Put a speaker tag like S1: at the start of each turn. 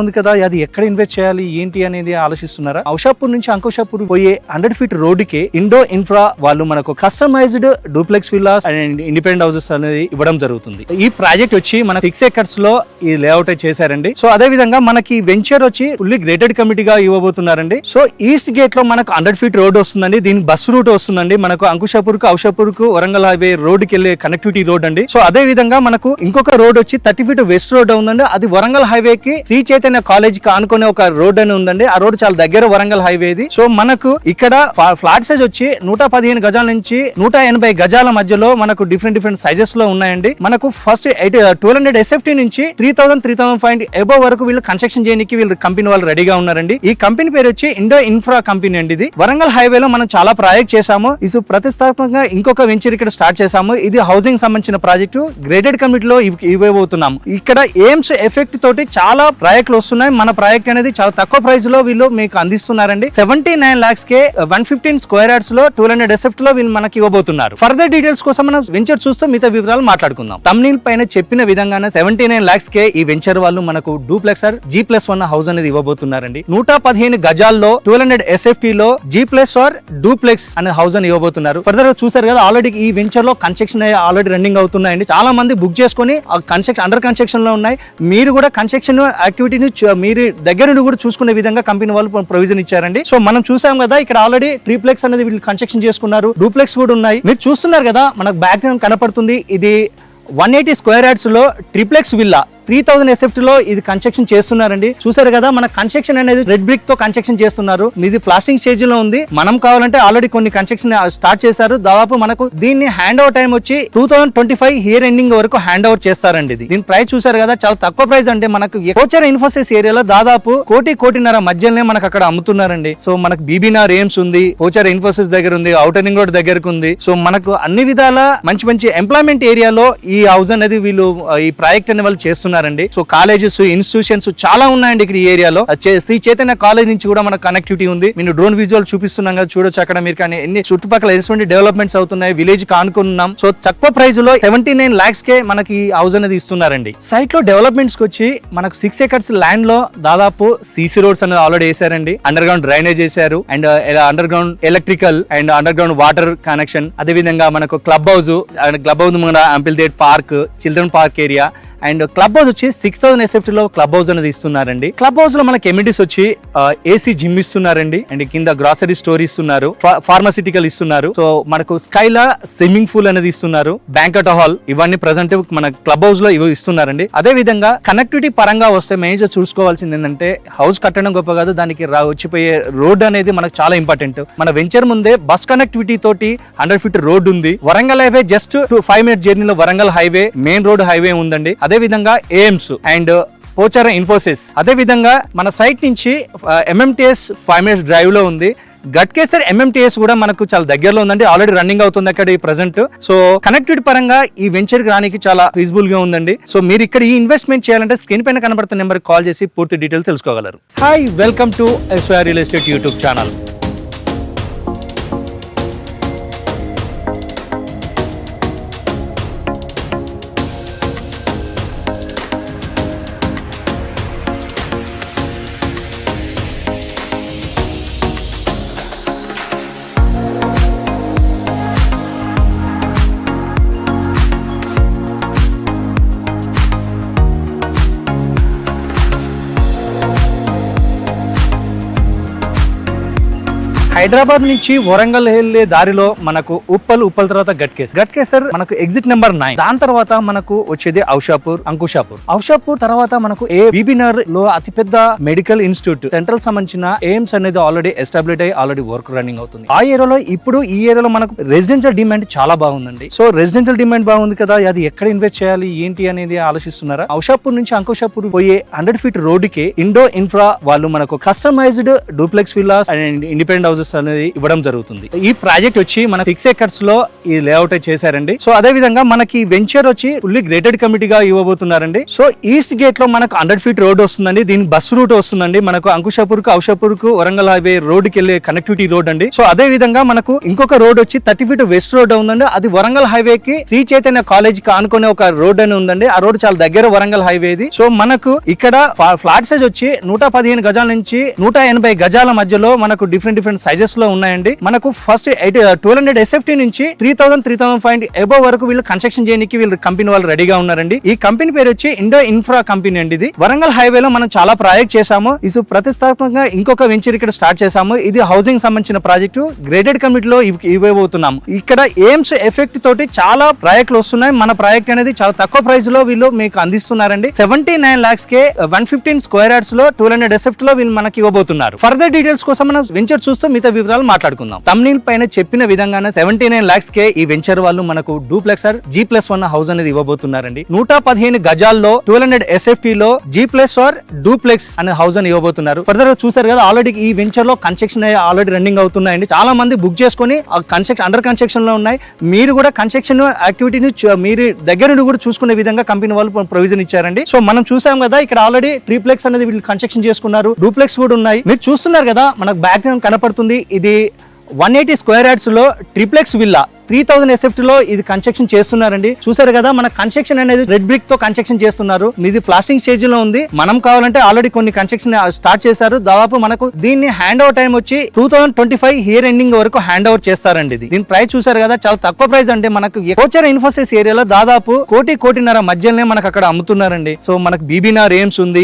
S1: ఉంది కదా అది ఎక్కడ ఇన్వెస్ట్ చేయాలి ఏంటి అనేది ఆలోచిస్తున్నారా? ఔషాపూర్ నుంచి అంకుషాపూర్ పోయే హండ్రెడ్ ఫీట్ రోడ్డుకి ఇండో ఇన్ఫ్రా వాళ్ళు మనకు customized duplex villas and independent houses అనేది ఇవ్వడం జరుగుతుంది. ఈ ప్రాజెక్ట్ వచ్చి మన సిక్స్ ఎకర్స్లో ఈ లేఅవుట్ చేశారండి. సో అదే విధంగా మనకి వెంచర్ వచ్చి ఫుల్లీ గ్రేటెడ్ కమిటీగా ఇవ్వబోతున్నారండి. సో ఈస్ట్ గేట్లో మనకు హండ్రెడ్ ఫీట్ రోడ్ వస్తుందండి. దీని బస్ రూట్ వస్తుందండి. మనకు అంకుషాపూర్కు ఔషాపూర్కు వరంగల్ హైవే రోడ్కి వెళ్ళే కనెక్టివిటీ రోడ్ అండి. సో అదే విధంగా మనకు ఇంకొక రోడ్ వచ్చి థర్టీ ఫీట్ వెస్ట్ రోడ్ ఉందండి. అది వరంగల్ హైవే కి త్రీ చైతన్య కాలేజ్కి ఆనుకునే ఒక రోడ్ అని ఉందండి ఆ రోడ్ చాలా దగ్గర వరంగల్ హైవే ఇది సో మనకు ఇక్కడ ఫ్లాట్ సైజ్ వచ్చి నూట పదిహేను గజాల నుంచి నూట ఎనభై గజాల మధ్యలో మనకు డిఫరెంట్ డిఫరెంట్ సైజెస్లో ఉన్నాయండి. మనకు first eight twelve hundred SFT నుంచి three thousand three thousand five above వరకు వీళ్ళు కన్స్ట్రక్షన్ చేయడానికి వీళ్ళు కంపెనీ వాళ్ళు రెడీగా ఉన్నారండి. ఈ కంపెనీ పేరు వచ్చి ఇండో ఇన్ఫ్రా కంపెనీ అండి ఇది. వరంగల్ హైవే లో మనం చాలా ప్రాజెక్ట్ చేసాము ఇది ప్రతిష్టాత్మకంగా ఇంకొక వెంచర్ ఇక్కడ స్టార్ట్ చేసాము ఇది హౌసింగ్ సంబంధించిన ప్రాజెక్టు గ్రేడెడ్ కమిటీలో లో ఇవ్వబోతున్నాం ఇక్కడ ఎయిమ్స్ ఎఫెక్ట్ తోటి చాలా ప్రాజెక్టులు వస్తున్నాయి. మన ప్రాజెక్ట్ అనేది చాలా తక్కువ ప్రైస్లో వీళ్ళు మీకు అందిస్తున్నారండి. సెవెంటీ నైన్ లాక్స్ కే వన్ ఫిఫ్టీన్ స్క్వేర్ యార్డ్స్లో టూ హండ్రెడ్ ఎసెప్ట్లో వీళ్ళు మనకి ఇవ్వబోతున్నారు. ఫర్దర్ డీటెయిల్స్ కోసం మనం వెంచర్ చూస్తూ మిగతా వివరాలు మాట్లాడుకుందాం. తమ్నీల్ పైన చెప్పిన విధంగానే సెవెంటీ నైన్ లాక్స్ కే ఈ వెంచర్ వాళ్ళు మనకు duplexer G plus one house అనేది ఇవ్వబోతున్నారండి. నూట పదిహేను గజాల్లో టూ హండ్రెడ్ ఎస్ఎఫ్టీ లో జీ ప్లస్ ఆర్ డూప్లెక్స్ అనే హౌస్ అని ఇవ్వబోతున్నారు. ఫర్దర్ చూసారు కదా ఆల్రెడీ ఈ వెంచర్లో కన్స్ట్రక్షన్ ఆల్రెడీ రన్నింగ్ అవుతున్నాయండి. చాలా మంది బుక్ చేసుకొని కన్స్ట్రక్షన్ అండర్ కన్స్ట్రక్షన్లో ఉన్నాయి. మీరు కూడా కన్స్ట్రక్షన్ యాక్టివిటీ చూ- మీరు దగ్గర నుండి కూడా చూసుకునే విధంగా కంపెనీ వాళ్ళు ప్రొవిజన్ ఇచ్చారండి. సో మనం చూసాం కదా ఇక్కడ ఆల్రెడీ ట్రీప్లెక్స్ అనేది వీళ్ళు కన్స్ట్రక్షన్ చేసుకున్నారు. డూప్లెక్స్ కూడా ఉన్నాయి. మీరు చూస్తున్నారు కదా మనకు బ్యాక్ గ్రౌండ్ కనపడుతుంది. ఇది one eighty square యార్డ్స్లో triplex villa three thousand SFT లో ఇది కన్స్ట్రక్షన్ చేస్తున్నారండి. చూసారు కదా మన కన్స్ట్రక్షన్ అనేది రెడ్ బ్రిక్తో కన్స్ట్రక్షన్ చేస్తున్నారు. ఇది ప్లాస్టింగ్ స్టేజ్లో ఉంది. మనం కావాలంటే ఆల్రెడీ కొన్ని కన్స్ట్రక్షన్ స్టార్ట్ చేశారు. దాదాపు మనకు దీన్ని హ్యాండ్ ఓవర్ టైం వచ్చి two thousand twenty five year ending వరకు హ్యాండ్ ఓవర్ చేస్తారండి ఇది. దీని ప్రైస్ చూసారు కదా చాలా తక్కువ ప్రైస్ అంటే మనకు కోచర్ ఇన్ఫోసిస్ ఏరియాలో దాదాపు కోటి కోటిన్నర మధ్యలోనే మనకు అక్కడ అమ్ముతున్నారండి. సో మనకు బీబీనార్ ఎయిమ్స్ ఉంది కోచర్ ఇన్ఫోసిస్ దగ్గర ఉంది ఔటర్ రింగ్ రోడ్ దగ్గరకు ఉంది. సో మనకు అన్ని విధాల మంచి మంచి ఎంప్లాయ్మెంట్ ఏరియాలో ఈ హౌస్ అనేది వీళ్ళు ఈ ప్రాజెక్ట్ అనే వాళ్ళు చేస్తున్నారు. చేస్తున్నారండి సో కాలేజెస్ ఇన్స్టిట్యూషన్స్ చాలా ఉన్నాయండి ఇక్కడ ఈ ఏరియాలో. శ్రీ చైతన్య కాలేజ్ నుంచి కూడా మనకు కనెక్టివిటీ ఉంది. నేను డ్రోన్ విజువల్ చూపిస్తున్నాం కదా చూడొచ్చు అక్కడ మీరు. కానీ ఎన్ని చుట్టుపక్కల ఎటువంటి డెవలప్మెంట్స్ అవుతున్నాయి? విలేజ్ కానుకున్నాం సో తక్కువ ప్రైస్లో సెవెంటీ నైన్ లాక్స్ కే మనకి హౌస్ అనేది ఇస్తున్నారండి. సైట్లో డెవలప్మెంట్స్కి వచ్చి మనకు సిక్స్ ఎకర్స్ ల్యాండ్లో దాదాపు సీసీ రోడ్స్ అనేది ఆల్రెడీ వేసారండి అండర్ గ్రౌండ్ డ్రైనేజ్ చేశారు and underground electrical and underground water connection అదే విధంగా మనకు club house and club house మన అంపిల్దేట్ park children park area and clubhouse వచ్చి సిక్స్ థౌసండ్ ఎస్ఎఫ్టీ లో క్లబ్ హౌస్ అనేది ఇస్తున్నారండి. క్లబ్ హౌస్లో మనకి ఎమిటీస్ వచ్చి ఏసీ జిమ్ ఇస్తున్నారండి. అండ్ కింద గ్రాసరీ స్టోర్ ఇస్తున్నారు ఫార్మసిటికల్ ఇస్తున్నారు. సో మనకు స్కైలా స్విమ్మింగ్ పూల్ అనేది ఇస్తున్నారు బ్యాంకట్ హాల్ ఇవన్నీ ప్రజెంట్ మన క్లబ్ హౌస్లో ఇవి ఇస్తున్నారండి. అదే విధంగా కనెక్టివిటీ పరంగా వస్తే మేజర్ చూసుకోవాల్సింది ఏంటంటే హౌస్ కట్టడం గొప్ప కాదు దానికి వచ్చిపోయే రోడ్ అనేది మనకు చాలా ఇంపార్టెంట్ మన వెంచర్ ముందే బస్ కనెక్టివిటీ తోటి హండ్రెడ్ ఫీట్ రోడ్ ఉంది. Warangal highway just five minute జర్నీలో Warangal highway main road highway ఉందండి. అదే విధంగా ఎయిమ్స్ అండ్ పోచార ఇన్ఫోసిస్ అదే విధంగా మన సైట్ నుంచి ఎంఎంటిఎస్ ఫైవ్ మినిట్స్ డ్రైవ్లో ఉంది. గట్కేసర్ ఎంఎంటిఎస్ కూడా మనకు చాలా దగ్గరలో ఉందండి. ఆల్రెడీ రన్నింగ్ అవుతుంది అక్కడ ఈ ప్రజెంట్ సో కనెక్టెడ్ పరంగా ఈ వెంచర్ రానికి చాలా ఫీజిబుల్గా ఉందండి. సో మీరు ఇక్కడ ఈ ఇన్వెస్ట్మెంట్ చేయాలంటే స్క్రీన్ పైన కనబడుతున్న నెంబర్ కాల్ చేసి పూర్తి details తెలుసుకోగలరు. Hi welcome to SYR real estate YouTube channel Hyderabad నుంచి వరంగల్ వెళ్ళే దారిలో మనకు ఉప్పల్ ఉప్పల్ తర్వాత గట్కేస్. గట్కేసర్ మనకు ఎగ్జిట్ నెంబర్ నైన్ దాని తర్వాత మనకు వచ్చేది ఔషాపూర్ అంకుషాపూర్ ఔషాపూర్ తర్వాత మనకు ఏ బీబీనర్లో అతిపెద్ద మెడికల్ ఇన్స్టిట్యూట్ సెంట్రల్ సంబంధించిన ఎయిమ్స్ అనేది ఆల్రెడీ ఎస్టాబ్లిష్ అయ్యి ఆల్రెడీ వర్క్ రన్నింగ్ అవుతుంది. ఆ ఏరియాలో ఇప్పుడు ఈ ఏరియాలో మనకు రెసిడెన్షియల్ డిమాండ్ చాలా బాగుందండి. సో రెసిడెన్షియల్ డిమాండ్ బాగుంది కదా అది ఎక్కడ ఇన్వెస్ట్ చేయాలి ఏంటి అనేది ఆలోచిస్తున్నారా? ఔషాపూర్ నుంచి అంకుషాపూర్ పోయే హండ్రెడ్ ఫీట్ రోడ్డుకి ఇండో ఇన్ఫ్రా వాళ్ళు మనకు customized duplex villas and independent house houses అనేది ఇవ్వడం జరుగుతుంది. ఈ ప్రాజెక్ట్ వచ్చి మన సిక్స్ ఎకర్స్లో ఈ లేఅవుట్ చేశారండి. సో అదే విధంగా మనకి వెంచర్ వచ్చి ఉల్లి గ్రేటెడ్ కమిటీగా ఇవ్వబోతున్నారండి. సో ఈస్ట్ గేట్లో మనకు హండ్రెడ్ ఫీట్ రోడ్ వస్తుందండి. దీని బస్ రూట్ వస్తుందండి. మనకు అంకుషాపూర్కు ఔషాపూర్కు వరంగల్ హైవే రోడ్కి వెళ్ళే కనెక్టివిటీ రోడ్ అండి. సో అదే విధంగా మనకు ఇంకొక రోడ్ వచ్చి థర్టీ ఫీట్ వెస్ట్ రోడ్ ఉందండి. అది వరంగల్ హైవే కి శ్రీ చైతన్య కాలేజ్కి ఆనుకునే ఒక రోడ్ అని ఉందండి. ఆ రోడ్ చాలా దగ్గర వరంగల్ హైవే ఇది సో మనకు ఇక్కడ ఫ్లాట్ సైజ్ వచ్చి నూట పదిహేను గజాల నుంచి నూట ఎనభై గజాల మధ్యలో మనకు డిఫరెంట్ డిఫరెంట్ సైజెస్లో ఉన్నాయండి. మనకు first eight twelve hundred SFT నుంచి three thousand three thousand five above వరకు వీళ్ళు కన్స్ట్రక్షన్ చేయడానికి వీళ్ళు కంపెనీ వాళ్ళు రెడీగా ఉన్నారండి. ఈ కంపెనీ పేరు వచ్చి ఇండో ఇన్ఫ్రా కంపెనీ అండి ఇది. వరంగల్ హైవే లో మనం చాలా ప్రాజెక్ట్ చేశాము. ఇది ప్రతిష్టాత్మకంగా ఇంకొక వెంచర్ ఇక్కడ స్టార్ట్ చేశాము. ఇది హౌసింగ్ సంబంధించిన ప్రాజెక్టు గ్రేడెడ్ కమిటీలో లో ఇవ్వబోతున్నాము. ఇక్కడ ఎయిమ్స్ ఎఫెక్ట్ తోటి చాలా ప్రాజెక్టులు వస్తున్నాయి. మన ప్రాజెక్ట్ అనేది చాలా తక్కువ ప్రైస్లో వీళ్ళు మీకు అందిస్తున్నారండి. సెవెంటీ నైన్ లాక్స్ కే వన్ ఫిఫ్టీన్ స్క్వేర్ యార్డ్స్లో టూ హండ్రెడ్ ఎసెఫ్ట్లో వీళ్ళు మనకి ఇవ్వబోతున్నారు. ఫర్దర్ డీటెయిల్స్ కోసం మనం వెంచర్ చూస్తూ మిగతా వివరాలు మాట్లాడుకుందాం. తమ్నీల్ పైన చెప్పిన విధంగానే సెవెంటీ నైన్ లాక్స్ కే ఈ వెంచర్ వాళ్ళు మనకు duplexer G plus one house అనేది ఇవ్వబోతున్నారండి. నూట పదిహేను గజాల్లో టూ హండ్రెడ్ ఎస్ఎఫ్టీ లో జీ ప్లస్ ఆర్ డూప్లెక్స్ అనే హౌస్ అని ఇవ్వబోతున్నారు. ఫర్దర్ చూసారు కదా ఆల్రెడీ ఈ వెంచర్లో కన్స్ట్రక్షన్ ఆల్రెడీ రన్నింగ్ అవుతున్నాయండి. చాలా మంది బుక్ చేసుకొని కన్స్ట్రక్షన్ అండర్ కన్స్ట్రక్షన్లో ఉన్నాయి. మీరు కూడా కన్స్ట్రక్షన్ యాక్టివిటీని మీరు దగ్గర నుండి కూడా చూసుకునే విధంగా కంపెనీ వాళ్ళు ప్రొవిజన్ ఇచ్చారండి. సో మనం చూసాం కదా ఇక్కడ ఆల్రెడీ ట్రీప్లెక్స్ అనేది వీళ్ళు కన్స్ట్రక్షన్ చేసుకున్నారు. డూప్లెక్స్ కూడా ఉన్నాయి. మీరు చూస్తున్నారు కదా మనకు బ్యాక్గ్రౌండ్ కనపడుతుంది. ఇది వన్ ఎయిటీ స్క్వేర్ యార్డ్స్లో ట్రిప్లెక్స్ విల్లా త్రీ థౌసండ్ ఎస్ఎఫ్ట్లో ఇది కన్స్ట్రక్షన్ చేస్తున్నారండి. చూసారు కదా మన కన్స్ట్రక్షన్ అనేది రెడ్ బ్రిక్తో కన్స్ట్రక్షన్ చేస్తున్నారు. ఇది ప్లాస్టింగ్ స్టేజ్లో ఉంది. మనం కావాలంటే ఆల్రెడీ కొన్ని కన్స్ట్రక్షన్ స్టార్ట్ చేశారు. దాదాపు మనకు దీన్ని హ్యాండ్ ఓవర్ టైం వచ్చి two thousand twenty five year ending వరకు హ్యాండ్ ఓవర్ చేస్తారండి ఇది. దీని ప్రైస్ చూసారు కదా చాలా తక్కువ ప్రైస్ అంటే మనకు కోచర్ ఇన్ఫోసిస్ ఏరియాలో దాదాపు కోటి కోటిన్నర మధ్యలోనే మనకు అక్కడ అమ్ముతున్నారండి. సో మనకు బీబీనార్ ఎయిమ్స్ ఉంది.